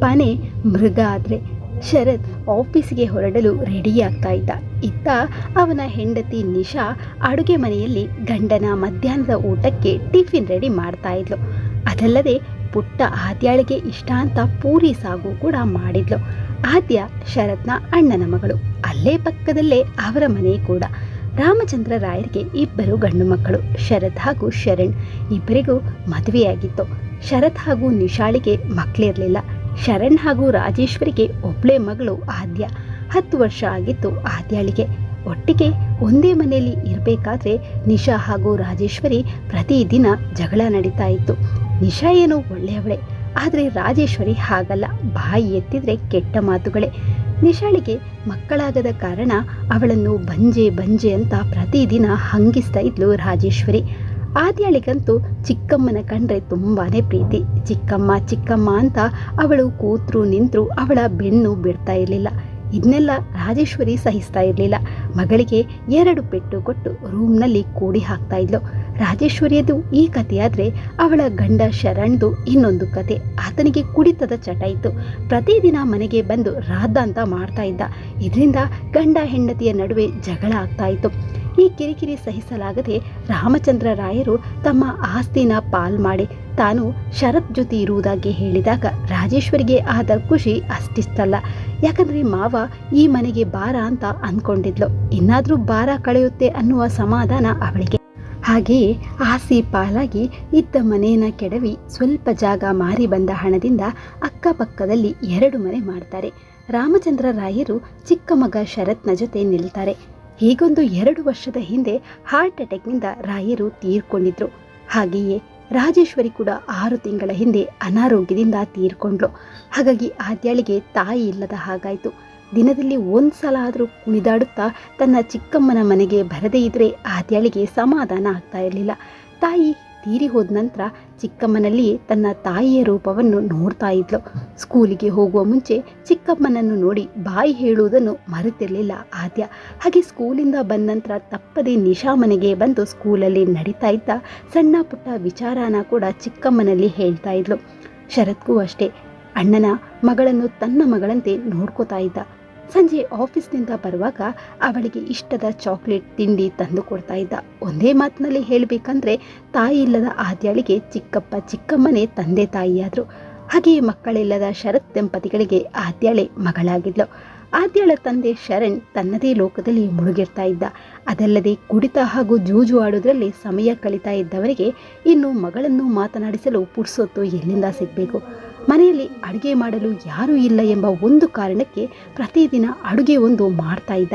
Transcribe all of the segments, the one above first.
ಅಪ್ಪನೇ ಮೃಗ ಆದರೆ ಶರತ್ ಆಫೀಸ್ಗೆ ಹೊರಡಲು ರೆಡಿಯಾಗ್ತಾ ಇದ್ದ. ಇತ್ತ ಅವನ ಹೆಂಡತಿ ನಿಶಾ ಅಡುಗೆ ಮನೆಯಲ್ಲಿ ಗಂಡನ ಮಧ್ಯಾಹ್ನದ ಊಟಕ್ಕೆ ಟಿಫಿನ್ ರೆಡಿ ಮಾಡ್ತಾ ಇದ್ಲು. ಅದಲ್ಲದೆ ಪುಟ್ಟ ಆದ್ಯಾಳಿಗೆ ಇಷ್ಟ ಅಂತ ಪೂರಿ ಸಾಗು ಕೂಡ ಮಾಡಿದ್ಲು. ಆದ್ಯ ಶರತ್ನ ಅಣ್ಣನ ಮಗಳು. ಅಲ್ಲೇ ಪಕ್ಕದಲ್ಲೇ ಅವರ ಮನೆ ಕೂಡ. ರಾಮಚಂದ್ರ ರಾಯರಿಗೆ ಇಬ್ಬರು ಗಂಡು ಮಕ್ಕಳು, ಶರತ್ ಹಾಗೂ ಶರಣ್. ಇಬ್ಬರಿಗೂ ಮದುವೆಯಾಗಿತ್ತು. ಶರತ್ ಹಾಗೂ ನಿಶಾಳಿಗೆ ಮಕ್ಕಳಿರಲಿಲ್ಲ ಶರಣ್ ಹಾಗೂ ರಾಜೇಶ್ವರಿಗೆ ಒಬ್ಳೆ ಮಗಳು ಆದ್ಯ. ಹತ್ತು ವರ್ಷ ಆಗಿತ್ತು ಆದ್ಯಾಳಿಗೆ. ಒಟ್ಟಿಗೆ ಒಂದೇ ಮನೆಯಲ್ಲಿ ಇರಬೇಕಾದ್ರೆ ನಿಶಾ ಹಾಗೂ ರಾಜೇಶ್ವರಿ ಪ್ರತಿದಿನ ಜಗಳ ನಡೀತಾ ಇತ್ತು. ನಿಶಾ ಏನು ಒಳ್ಳೆಯವಳೆ. ಆದರೆ ರಾಜೇಶ್ವರಿ ಹಾಗಲ್ಲ. ಬಾಯಿ ಎತ್ತಿದ್ರೆ ಕೆಟ್ಟ ಮಾತುಗಳೇ. ನಿಶಾಳಿಗೆ ಮಕ್ಕಳಾಗದ ಕಾರಣ ಅವಳನ್ನು ಬಂಜೆ ಬಂಜೆ ಅಂತ ಪ್ರತಿದಿನ ಹಂಗಿಸ್ತಾ ಇದ್ಲು ರಾಜೇಶ್ವರಿ. ಆದ್ಯಾಳಿಗಂತೂ ಚಿಕ್ಕಮ್ಮನ ಕಂಡ್ರೆ ತುಂಬಾನೇ ಪ್ರೀತಿ. ಚಿಕ್ಕಮ್ಮ ಚಿಕ್ಕಮ್ಮ ಅಂತ ಅವಳು ಕೂತ್ರು ನಿಂತರು ಅವಳ ಬೆನ್ನು ಬಿಡ್ತಾ ಇರಲಿಲ್ಲ. ಇದನ್ನೆಲ್ಲ ರಾಜೇಶ್ವರಿ ಸಹಿಸ್ತಾ ಇರಲಿಲ್ಲ. ಮಗಳಿಗೆ ಎರಡು ಪೆಟ್ಟು ಕೊಟ್ಟು ರೂಮ್ನಲ್ಲಿ ಕೂಡಿ ಹಾಕ್ತಾ ಇದ್ಲು. ರಾಜೇಶ್ವರಿಯದು ಈ ಕಥೆಯಾದರೆ ಅವಳ ಗಂಡ ಶರಣ್ದು ಇನ್ನೊಂದು ಕತೆ ಆತನಿಗೆ ಕುಡಿತದ ಚಟ ಇತ್ತು. ಪ್ರತಿದಿನ ಮನೆಗೆ ಬಂದು ರಾದ್ದಾಂತ ಮಾಡ್ತಾ ಇದ್ದ. ಇದರಿಂದ ಗಂಡ ಹೆಂಡತಿಯ ನಡುವೆ ಜಗಳ ಆಗ್ತಾ ಇತ್ತು. ಈ ಕಿರಿಕಿರಿ ಸಹಿಸಲಾಗದೆ ರಾಮಚಂದ್ರ ರಾಯರು ತಮ್ಮ ಆಸ್ತಿನ ಪಾಲ್ ಮಾಡಿ ತಾನು ಶರತ್ ಜೊತೆ ಇರುವುದಾಗಿ ಹೇಳಿದಾಗ ರಾಜೇಶ್ವರಿಗೆ ಆದ ಖುಷಿ ಅಷ್ಟಿಷ್ಟಲ್ಲ. ಯಾಕಂದ್ರೆ ಮಾವ ಈ ಮನೆಗೆ ಬಾರ ಅಂತ ಅಂದ್ಕೊಂಡಿದ್ಲು. ಇನ್ನಾದ್ರೂ ಬಾರ ಕಳೆಯುತ್ತೆ ಅನ್ನುವ ಸಮಾಧಾನ ಅವಳಿಗೆ. ಹಾಗೆಯೇ ಆಸಿ ಪಾಲಾಗಿ ಇದ್ದ ಮನೆಯನ್ನು ಕೆಡವಿ ಸ್ವಲ್ಪ ಜಾಗ ಮಾರಿ ಬಂದ ಹಣದಿಂದ ಅಕ್ಕಪಕ್ಕದಲ್ಲಿ ಎರಡು ಮನೆ ಮಾಡ್ತಾರೆ. ರಾಮಚಂದ್ರ ರಾಯರು ಚಿಕ್ಕ ಮಗ ಶರತ್ನ ಜೊತೆ ನಿಲ್ತಾರೆ. ಹೀಗೊಂದು ಎರಡು ವರ್ಷದ ಹಿಂದೆ ಹಾರ್ಟ್ ಅಟ್ಯಾಕ್ನಿಂದ ರಾಯರು ತೀರ್ಕೊಂಡಿದ್ರು. ಹಾಗೆಯೇ ರಾಜೇಶ್ವರಿ ಕೂಡ ಆರು ತಿಂಗಳ ಹಿಂದೆ ಅನಾರೋಗ್ಯದಿಂದ ತೀರ್ಕೊಂಡ್ಲು. ಹಾಗಾಗಿ ಆದ್ಯಾಳಿಗೆ ತಾಯಿ ಇಲ್ಲದ ಹಾಗಾಯಿತು. ದಿನದಲ್ಲಿ ಒಂದು ಸಲ ಆದರೂ ಕುಣಿದಾಡುತ್ತಾ ತನ್ನ ಚಿಕ್ಕಮ್ಮನ ಮನೆಗೆ ಬರದೇ ಇದ್ರೆ ಆದ್ಯಾಳಿಗೆ ಸಮಾಧಾನ ಆಗ್ತಾ ಇರಲಿಲ್ಲ. ತಾಯಿ ತೀರಿ ಹೋದ ನಂತರ ಚಿಕ್ಕಮ್ಮನಲ್ಲಿ ತನ್ನ ತಾಯಿಯ ರೂಪವನ್ನು ನೋಡ್ತಾ ಇದ್ಲು. ಸ್ಕೂಲಿಗೆ ಹೋಗುವ ಮುಂಚೆ ಚಿಕ್ಕಮ್ಮನನ್ನು ನೋಡಿ ಬಾಯಿ ಹೇಳುವುದನ್ನು ಮರೆತಿರಲಿಲ್ಲ ಆದ್ಯ. ಹಾಗೆ ಸ್ಕೂಲಿಂದ ಬಂದ ನಂತರ ತಪ್ಪದೆ ನಿಶಾ ಮನೆಗೆ ಬಂದು ಸ್ಕೂಲಲ್ಲಿ ನಡೀತಾ ಇದ್ದ ಸಣ್ಣ ಪುಟ್ಟ ವಿಚಾರನ ಕೂಡ ಚಿಕ್ಕಮ್ಮನಲ್ಲಿ ಹೇಳ್ತಾ ಇದ್ಲು. ಶರತ್ಗೂ ಅಷ್ಟೇ. ಅಣ್ಣನ ಮಗಳನ್ನು ತನ್ನ ಮಗಳಂತೆ ನೋಡ್ಕೋತಾ ಇದ್ದ. ಸಂಜೆ ಆಫೀಸ್ನಿಂದ ಬರುವಾಗ ಅವಳಿಗೆ ಇಷ್ಟದ ಚಾಕ್ಲೇಟ್ ತಿಂಡಿ ತಂದು ಕೊಡ್ತಾ ಇದ್ದ. ಒಂದೇ ಮಾತಿನಲ್ಲಿ ಹೇಳಬೇಕಂದ್ರೆ ತಾಯಿ ಇಲ್ಲದ ಆದ್ಯಾಳಿಗೆ ಚಿಕ್ಕಪ್ಪ ಚಿಕ್ಕಮ್ಮನೇ ತಂದೆ ತಾಯಿಯಾದರು. ಹಾಗೆಯೇ ಮಕ್ಕಳಿಲ್ಲದ ಶರತ್ ದಂಪತಿಗಳಿಗೆ ಆದ್ಯಾಳೆ ಮಗಳಾಗಿದ್ಲು. ಆದ್ಯಾಳ ತಂದೆ ಶರಣ್ ತನ್ನದೇ ಲೋಕದಲ್ಲಿ ಮುಳುಗಿರ್ತಾ ಇದ್ದ. ಅದಲ್ಲದೆ ಕುಡಿತ ಹಾಗೂ ಜೂಜು ಆಡೋದ್ರಲ್ಲಿ ಸಮಯ ಕಳೀತಾ ಇದ್ದವರಿಗೆ ಇನ್ನು ಮಗಳನ್ನು ಮಾತನಾಡಿಸಲು ಪುರ್ಸೊತ್ತು ಎಲ್ಲಿಂದ ಸಿಗಬೇಕು? ಮನೆಯಲ್ಲಿ ಅಡುಗೆ ಮಾಡಲು ಯಾರೂ ಇಲ್ಲ ಎಂಬ ಒಂದು ಕಾರಣಕ್ಕೆ ಪ್ರತಿದಿನ ಅಡುಗೆ ಒಂದು ಮಾಡ್ತಾ ಇದ್ದ.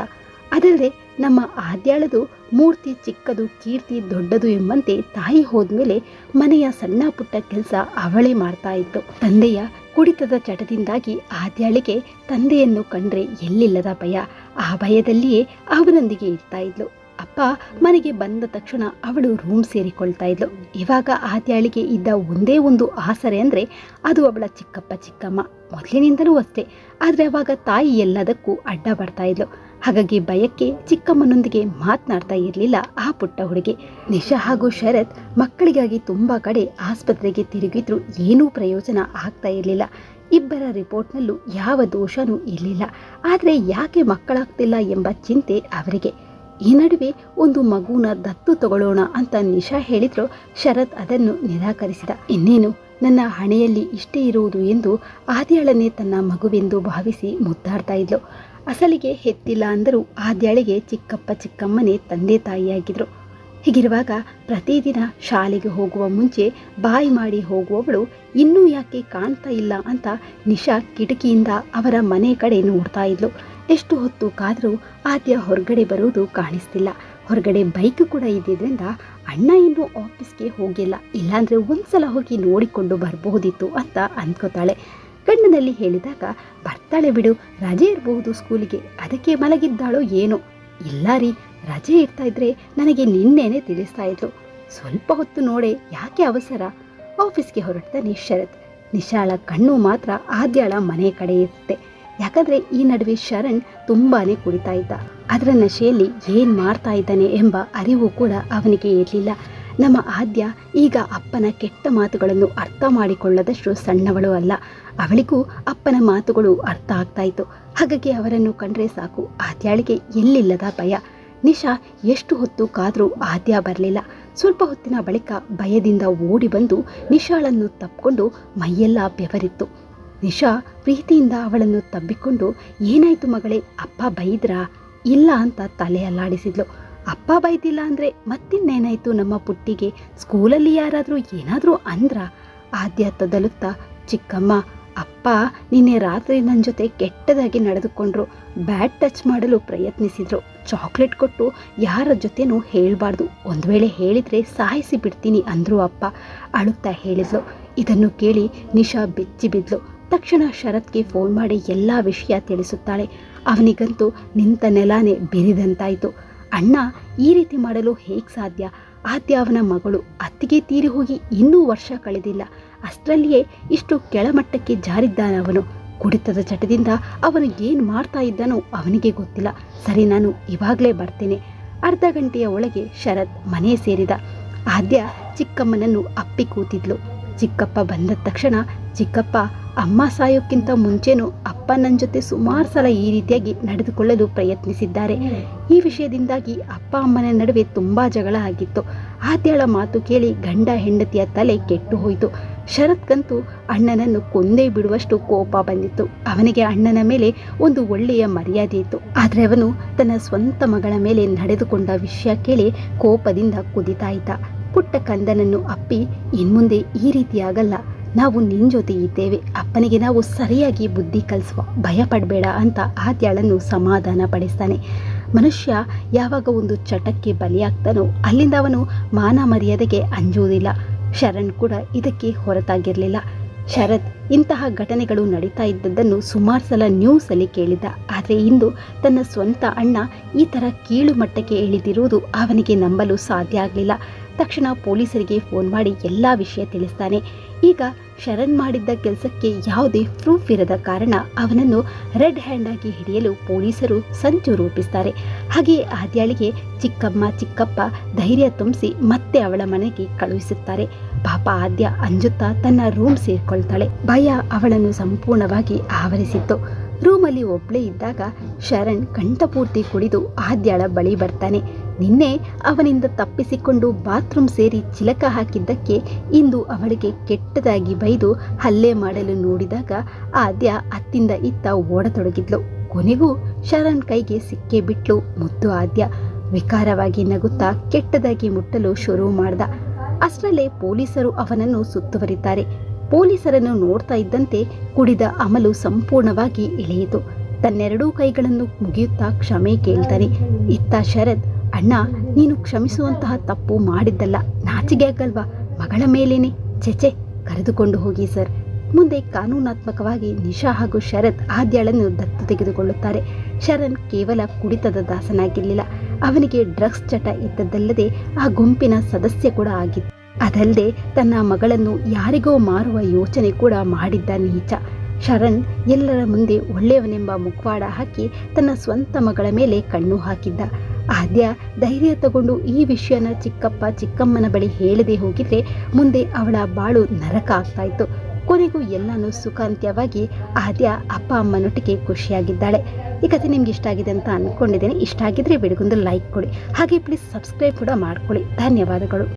ಅದಲ್ಲದೆ ನಮ್ಮ ಆದ್ಯಾಳದು ಮೂರ್ತಿ ಚಿಕ್ಕದು, ಕೀರ್ತಿ ದೊಡ್ಡದು ಎಂಬಂತೆ ತಾಯಿ ಹೋದ್ಮೇಲೆ ಮನೆಯ ಸಣ್ಣ ಪುಟ್ಟ ಕೆಲಸ ಅವಳೇ ಮಾಡ್ತಾ ಇತ್ತು. ತಂದೆಯ ಕುಡಿತದ ಚಟದಿಂದಾಗಿ ಆದ್ಯಾಳಿಗೆ ತಂದೆಯನ್ನು ಕಂಡ್ರೆ ಎಲ್ಲಿಲ್ಲದ ಭಯ. ಆ ಭಯದಲ್ಲಿಯೇ ಅವನೊಂದಿಗೆ ಇರ್ತಾ ಇದ್ಲು. ಅಪ್ಪ ಮನೆಗೆ ಬಂದ ತಕ್ಷಣ ಅವಳು ರೂಮ್ ಸೇರಿಕೊಳ್ತಾ ಇದ್ಲು. ಇವಾಗ ಆದ್ಯಾಳಿಗೆ ಇದ್ದ ಒಂದೇ ಒಂದು ಆಸರೆ ಅಂದರೆ ಅದು ಅವಳ ಚಿಕ್ಕಪ್ಪ ಚಿಕ್ಕಮ್ಮ. ಮೊದಲಿನಿಂದಲೂ ಅಷ್ಟೇ. ಆದರೆ ಅವಾಗ ತಾಯಿ ಎಲ್ಲದಕ್ಕೂ ಅಡ್ಡ ಬರ್ತಾ ಇದ್ಲು. ಹಾಗಾಗಿ ಭಯಕ್ಕೆ ಚಿಕ್ಕಮ್ಮನೊಂದಿಗೆ ಮಾತನಾಡ್ತಾ ಇರಲಿಲ್ಲ ಆ ಪುಟ್ಟ ಹುಡುಗಿ. ನಿಶಾ ಹಾಗೂ ಶರತ್ ಮಕ್ಕಳಿಗಾಗಿ ತುಂಬ ಕಡೆ ಆಸ್ಪತ್ರೆಗೆ ತಿರುಗಿದ್ರು. ಏನೂ ಪ್ರಯೋಜನ ಆಗ್ತಾ ಇರಲಿಲ್ಲ. ಇಬ್ಬರ ರಿಪೋರ್ಟ್ನಲ್ಲೂ ಯಾವ ದೋಷನೂ ಇರಲಿಲ್ಲ. ಆದರೆ ಯಾಕೆ ಮಕ್ಕಳಾಗ್ತಿಲ್ಲ ಎಂಬ ಚಿಂತೆ ಅವರಿಗೆ. ಈ ನಡುವೆ ಒಂದು ಮಗುನ ದತ್ತು ತಗೊಳ್ಳೋಣ ಅಂತ ನಿಶಾ ಹೇಳಿದ್ರು ಶರತ್ ಅದನ್ನು ನಿರಾಕರಿಸಿದ. ಇನ್ನೇನು? ನನ್ನ ಹಣೆಯಲ್ಲಿ ಇಷ್ಟೇ ಇರುವುದು ಎಂದು ಆದ್ಯಾಳನೆ ತನ್ನ ಮಗುವೆಂದು ಭಾವಿಸಿ ಮುದ್ದಾಡ್ತಾ ಇದ್ಲು. ಅಸಲಿಗೆ ಹೆತ್ತಿಲ್ಲ ಅಂದರೂ ಆದ್ಯಾಳಿಗೆ ಚಿಕ್ಕಪ್ಪ ಚಿಕ್ಕಮ್ಮನೇ ತಂದೆ ತಾಯಿಯಾಗಿದ್ರು. ಹೀಗಿರುವಾಗ ಪ್ರತಿದಿನ ಶಾಲೆಗೆ ಹೋಗುವ ಮುಂಚೆ ಬಾಯಿ ಮಾಡಿ ಹೋಗುವವಳು ಇನ್ನೂ ಯಾಕೆ ಕಾಣ್ತಾ ಇಲ್ಲ ಅಂತ ನಿಶಾ ಕಿಟಕಿಯಿಂದ ಅವರ ಮನೆ ಕಡೆ ನೋಡ್ತಾ ಇದ್ಲು. ಎಷ್ಟು ಹೊತ್ತು ಕಾದರೂ ಆದ್ಯ ಹೊರಗಡೆ ಬರೋದು ಕಾಣಿಸ್ತಿಲ್ಲ. ಹೊರಗಡೆ ಬೈಕ್ ಕೂಡ ಇದ್ದಿದ್ರಿಂದ ಅಣ್ಣ ಇನ್ನೂ ಆಫೀಸ್ಗೆ ಹೋಗಿಲ್ಲ. ಇಲ್ಲಾಂದ್ರೆ ಒಂದ್ಸಲ ಹೋಗಿ ನೋಡಿಕೊಂಡು ಬರಬಹುದಿತ್ತು ಅಂತ ಅಂದ್ಕೋತಾಳೆ. ಕಣ್ಣನಲ್ಲಿ ಹೇಳಿದಾಗ, ಬರ್ತಾಳೆ ಬಿಡು, ರಜೆ ಇರಬಹುದು ಸ್ಕೂಲಿಗೆ. ಅದಕ್ಕೆ ಮಲಗಿದ್ದಾಳೋ ಏನೋ. ಇಲ್ಲ ರೀ, ರಜೆ ಇರ್ತಾ ಇದ್ರೆ ನನಗೆ ನಿನ್ನೆನೆ ತಿಳಿಸ್ತಾ ಇದ್ರು. ಸ್ವಲ್ಪ ಹೊತ್ತು ನೋಡೆ, ಯಾಕೆ ಅವಸರ? ಆಫೀಸ್ಗೆ ಹೊರಡ್ತಾನೆ ಶರತ್ ನಿಶಾಳ ಕಣ್ಣು ಮಾತ್ರ ಆದ್ಯಾಳ ಮನೆ ಕಡೆ ಇರುತ್ತೆ. ಯಾಕಂದ್ರೆ ಈ ನಡುವೆ ಶರಣ್ ತುಂಬಾನೇ ಕುಡಿತಾ ಇದ್ದ. ಅದರ ನಶೆಯಲ್ಲಿ ಏನ್ ಮಾಡ್ತಾ ಇದ್ದಾನೆ ಎಂಬ ಅರಿವು ಕೂಡ ಅವನಿಗೆ ಇರಲಿಲ್ಲ. ನಮ್ಮ ಆದ್ಯ ಈಗ ಅಪ್ಪನ ಕೆಟ್ಟ ಮಾತುಗಳನ್ನು ಅರ್ಥ ಮಾಡಿಕೊಳ್ಳದಷ್ಟು ಸಣ್ಣವಳು ಅಲ್ಲ. ಅವಳಿಗೂ ಅಪ್ಪನ ಮಾತುಗಳು ಅರ್ಥ ಆಗ್ತಾ ಇತ್ತು. ಹಾಗಾಗಿ ಅವರನ್ನು ಕಂಡ್ರೆ ಸಾಕು. ಆದ್ಯಾಳಿಗೆ ಎಲ್ಲಿಲ್ಲದ ಭಯ. ನಿಶಾ ಎಷ್ಟು ಹೊತ್ತು ಕಾದರೂ ಆದ್ಯ ಬರಲಿಲ್ಲ. ಸ್ವಲ್ಪ ಹೊತ್ತಿನ ಬಳಿಕ ಭಯದಿಂದ ಓಡಿ ಬಂದು ನಿಶಾಳನ್ನು ತಪ್ಪಿಕೊಂಡು ಮೈಯೆಲ್ಲ ಬೆವರಿತ್ತು. ನಿಶಾ ಪ್ರೀತಿಯಿಂದ ಅವಳನ್ನು ತಬ್ಬಿಕೊಂಡು, ಏನಾಯ್ತು ಮಗಳೇ, ಅಪ್ಪ ಬೈದ್ರಾ? ಇಲ್ಲ ಅಂತ ತಲೆ ಅಲ್ಲಾಡಿಸಿದ್ಲು. ಅಪ್ಪ ಬೈದಿಲ್ಲ ಅಂದರೆ ಮತ್ತಿನ್ನೇನಾಯ್ತು ನಮ್ಮ ಪುಟ್ಟಿಗೆ? ಸ್ಕೂಲಲ್ಲಿ ಯಾರಾದರೂ ಏನಾದರೂ ಅಂದ್ರ? ಆದ್ಯ ತೊದಲುತ್ತಾ, ಚಿಕ್ಕಮ್ಮ, ಅಪ್ಪ ನಿನ್ನೆ ರಾತ್ರಿ ನನ್ನ ಜೊತೆ ಕೆಟ್ಟದಾಗಿ ನಡೆದುಕೊಂಡ್ರು. ಬ್ಯಾಟ್ ಟಚ್ ಮಾಡಲು ಪ್ರಯತ್ನಿಸಿದ್ರು. ಚಾಕ್ಲೇಟ್ ಕೊಟ್ಟು ಯಾರ ಜೊತೆನೂ ಹೇಳಬಾರ್ದು. ಒಂದು ವೇಳೆ ಹೇಳಿದರೆ ಸಾಯಿಸಿ ಬಿಡ್ತೀನಿ ಅಂದರು ಅಪ್ಪ, ಅಳುತ್ತಾ ಹೇಳಿದ್ಲು. ಇದನ್ನು ಕೇಳಿ ನಿಶಾ ಬೆಚ್ಚಿ ಬಿದ್ಲು ತಕ್ಷಣ ಶರತ್ಗೆ ಫೋನ್ ಮಾಡಿ ಎಲ್ಲ ವಿಷಯ ತಿಳಿಸುತ್ತಾಳೆ. ಅವನಿಗಂತೂ ನಿಂತ ನೆಲಾನೇ ಬಿರಿದಂತಾಯಿತು. ಅಣ್ಣ ಈ ರೀತಿ ಮಾಡಲು ಹೇಗೆ ಸಾಧ್ಯ? ಆದ್ಯ ಅವನ ಮಗಳು ಅತ್ತಿಗೆ ತೀರಿ ಹೋಗಿ ಇನ್ನೂ ವರ್ಷ ಕಳೆದಿಲ್ಲ. ಅಷ್ಟರಲ್ಲಿಯೇ ಇಷ್ಟು ಕೆಳಮಟ್ಟಕ್ಕೆ ಜಾರಿದ್ದಾನವನು ಕುಡಿತದ ಚಟದಿಂದ ಅವನು ಏನು ಮಾಡ್ತಾ ಇದ್ದಾನೋ ಅವನಿಗೆ ಗೊತ್ತಿಲ್ಲ. ಸರಿ, ನಾನು ಇವಾಗಲೇ ಬರ್ತೇನೆ. ಅರ್ಧ ಗಂಟೆಯ ಒಳಗೆ ಶರತ್ ಮನೆ ಸೇರಿದ. ಆದ್ಯ ಚಿಕ್ಕಮ್ಮನನ್ನು ಅಪ್ಪಿ ಕೂತಿದ್ಲು. ಚಿಕ್ಕಪ್ಪ ಬಂದ ತಕ್ಷಣ ಚಿಕ್ಕಪ್ಪ ಅಮ್ಮ ಸಾಯೋಕ್ಕಿಂತ ಮುಂಚೆನೂ ಅಪ್ಪ ನನ್ನ ಜೊತೆ ಸುಮಾರು ಸಲ ಈ ರೀತಿಯಾಗಿ ನಡೆದುಕೊಳ್ಳಲು ಪ್ರಯತ್ನಿಸಿದ್ದಾರೆ. ಈ ವಿಷಯದಿಂದಾಗಿ ಅಪ್ಪ ಅಮ್ಮನ ನಡುವೆ ತುಂಬ ಜಗಳ ಆಗಿತ್ತು. ಆದ್ಯಳ ಮಾತು ಕೇಳಿ ಗಂಡ ಹೆಂಡತಿಯ ತಲೆ ಕೆಟ್ಟು ಹೋಯಿತು. ಶರತ್ಗಂತೂ ಅಣ್ಣನನ್ನು ಕೊಂದೇ ಬಿಡುವಷ್ಟು ಕೋಪ ಬಂದಿತ್ತು. ಅವನಿಗೆ ಅಣ್ಣನ ಮೇಲೆ ಒಂದು ಒಳ್ಳೆಯ ಮರ್ಯಾದೆ ಇತ್ತು. ಆದರೆ ಅವನು ತನ್ನ ಸ್ವಂತ ಮಗಳ ಮೇಲೆ ನಡೆದುಕೊಂಡ ವಿಷಯ ಕೇಳಿ ಕೋಪದಿಂದ ಕುದಿತಾಯಿತ ಪುಟ್ಟ ಕಂದನನ್ನು ಅಪ್ಪಿ ಇನ್ಮುಂದೆ ಈ ರೀತಿಯಾಗಲ್ಲ. ನಾವು ನಿನ್ನ ಜೊತೆ ಇದ್ದೇವೆ. ಅಪ್ಪನಿಗೆ ನಾವು ಸರಿಯಾಗಿ ಬುದ್ಧಿ ಕಲಿಸುವ. ಭಯ ಪಡಬೇಡ ಅಂತ ಆದ್ಯಾಳನ್ನು ಸಮಾಧಾನ ಪಡಿಸ್ತಾನೆ. ಮನುಷ್ಯ ಯಾವಾಗ ಒಂದು ಚಟಕ್ಕೆ ಬಲಿಯಾಗ್ತಾನೋ ಅಲ್ಲಿಂದ ಅವನು ಮಾನ ಮರ್ಯಾದೆಗೆ ಅಂಜುವುದಿಲ್ಲ ಶರಣ್ ಕೂಡ ಇದಕ್ಕೆ ಹೊರತಾಗಿರಲಿಲ್ಲ. ಶರತ್, ಇಂತಹ ಘಟನೆಗಳು ನಡೀತಾ ಇದ್ದದ್ದನ್ನು ಸುಮಾರು ಸಲ ನ್ಯೂಸಲ್ಲಿ ಕೇಳಿದ್ದ. ಆದರೆ ಇಂದು ತನ್ನ ಸ್ವಂತ ಅಣ್ಣ ಈ ಥರ ಕೀಳು ಮಟ್ಟಕ್ಕೆ ಇಳಿದಿರುವುದು ಅವನಿಗೆ ನಂಬಲು ಸಾಧ್ಯ ಆಗಲಿಲ್ಲ. ತಕ್ಷಣ ಪೊಲೀಸರಿಗೆ ಫೋನ್ ಮಾಡಿ ಎಲ್ಲ ವಿಷಯ ತಿಳಿಸ್ತಾನೆ. ಈಗ ಶರಣ್ ಮಾಡಿದ್ದ ಕೆಲಸಕ್ಕೆ ಯಾವುದೇ ಪ್ರೂಫ್ ಇರದ ಕಾರಣ ಅವನನ್ನು ರೆಡ್ ಹ್ಯಾಂಡ್ ಆಗಿ ಹಿಡಿಯಲು ಪೊಲೀಸರು ಸಂಚು ರೂಪಿಸ್ತಾರೆ. ಹಾಗೆಯೇ ಆದ್ಯಾಳಿಗೆ ಚಿಕ್ಕಮ್ಮ, ಚಿಕ್ಕಪ್ಪ ಧೈರ್ಯ ತುಂಬಿಸಿ ಮತ್ತೆ ಅವಳ ಮನೆಗೆ ಕಳುಹಿಸುತ್ತಾರೆ. ಪಾಪ ಆದ್ಯ ಅಂಜುತ್ತಾ ತನ್ನ ರೂಮ್ ಸೇರಿಕೊಳ್ತಾಳೆ. ಭಯ ಅವಳನ್ನು ಸಂಪೂರ್ಣವಾಗಿ ಆವರಿಸಿತ್ತು. ರೂಮಲ್ಲಿ ಒಬ್ಬಳೇ ಇದ್ದಾಗ ಶರಣ್ ಕಂಠಪೂರ್ತಿ ಕುಡಿದು ಆದ್ಯಾಳ ಬಳಿ ಬರ್ತಾನೆ. ನಿನ್ನೆ ಅವನಿಂದ ತಪ್ಪಿಸಿಕೊಂಡು ಬಾತ್ರೂಮ್ ಸೇರಿ ಚಿಲಕ ಹಾಕಿದ್ದಕ್ಕೆ ಇಂದು ಅವಳಿಗೆ ಕೆಟ್ಟದಾಗಿ ಬೈದು ಹಲ್ಲೆ ಮಾಡಲು ನೋಡಿದಾಗ ಆದ್ಯ ಅತ್ತಿಂದ ಇತ್ತ ಓಡತೊಡಗಿದ್ಲು. ಕೊನೆಗೂ ಶರಣ್ ಕೈಗೆ ಸಿಕ್ಕೇ ಬಿಟ್ಲು. ಮುದ್ದು ಆದ್ಯ ವಿಕಾರವಾಗಿ ನಗುತ್ತಾ ಕೆಟ್ಟದಾಗಿ ಮುಟ್ಟಲು ಶುರು ಮಾಡ್ದ. ಅಷ್ಟರಲ್ಲೇ ಪೊಲೀಸರು ಅವನನ್ನು ಸುತ್ತುವರಿತಾರೆ ಪೊಲೀಸರನ್ನು ನೋಡ್ತಾ ಇದ್ದಂತೆ ಕುಡಿದ ಅಮಲು ಸಂಪೂರ್ಣವಾಗಿ ಇಳಿಯಿತು. ತನ್ನೆರಡೂ ಕೈಗಳನ್ನು ಮುಗಿಯುತ್ತಾ ಕ್ಷಮೆ ಕೇಳ್ತಾನೆ. ಇತ್ತ ಶರದ್ ಅಣ್ಣ, ನೀನು ಕ್ಷಮಿಸುವಂತಹ ತಪ್ಪು ಮಾಡಿದ್ದಲ್ಲ. ನಾಚಿಗೆ ಆಗಲ್ವಾ? ಮಗಳ ಮೇಲೇನೆ. ಚೆಚೆ ಕರೆದುಕೊಂಡು ಹೋಗಿ ಸರ್. ಮುಂದೆ ಕಾನೂನಾತ್ಮಕವಾಗಿ ನಿಶಾ ಹಾಗೂ ಶರತ್ ಆದ್ಯಾಳನ್ನು ದತ್ತು ತೆಗೆದುಕೊಳ್ಳುತ್ತಾರೆ. ಶರಣ್ ಕೇವಲ ಕುಡಿತದ ದಾಸನಾಗಿರಲಿಲ್ಲ. ಅವನಿಗೆ ಡ್ರಗ್ಸ್ ಚಟ ಇದ್ದದ್ದಲ್ಲದೆ ಆ ಗುಂಪಿನ ಸದಸ್ಯ ಕೂಡ ಆಗಿತ್ತು ಅದಲ್ಲದೆ ತನ್ನ ಮಗಳನ್ನು ಯಾರಿಗೋ ಮಾರುವ ಯೋಚನೆ ಕೂಡ ಮಾಡಿದ್ದ ನೀಚ. ಶರಣ್ ಎಲ್ಲರ ಮುಂದೆ ಒಳ್ಳೆಯವನೆಂಬ ಮುಖವಾಡ ಹಾಕಿ ತನ್ನ ಸ್ವಂತ ಮಗಳ ಮೇಲೆ ಕಣ್ಣು ಹಾಕಿದ್ದ. ಆದ್ಯ ಧೈರ್ಯ ತಗೊಂಡು ಈ ವಿಷಯನ ಚಿಕ್ಕಪ್ಪ ಚಿಕ್ಕಮ್ಮನ ಬಳಿ ಹೇಳದೆ ಹೋಗಿದ್ರೆ ಮುಂದೆ ಅವಳ ಬಾಳು ನರಕ ಆಗ್ತಾ ಇತ್ತು ಕೊನೆಗೂ ಎಲ್ಲನೂ ಸುಖಾಂತ್ಯವಾಗಿ ಆದ್ಯ ಅಪ್ಪ ಅಮ್ಮನೊಟ್ಟಿಗೆ ಖುಷಿಯಾಗಿದ್ದಾಳೆ. ಈ ಕಥೆ ನಿಮ್ಗೆ ಇಷ್ಟ ಆಗಿದೆ ಅಂತ ಅಂದ್ಕೊಂಡಿದ್ದೇನೆ ಇಷ್ಟ ಆಗಿದ್ರೆ ಬಿಡುಗೊಂದು ಲೈಕ್ ಕೊಡಿ. ಹಾಗೆ ಪ್ಲೀಸ್ ಸಬ್ಸ್ಕ್ರೈಬ್ ಕೂಡ ಮಾಡ್ಕೊಳ್ಳಿ. ಧನ್ಯವಾದಗಳು.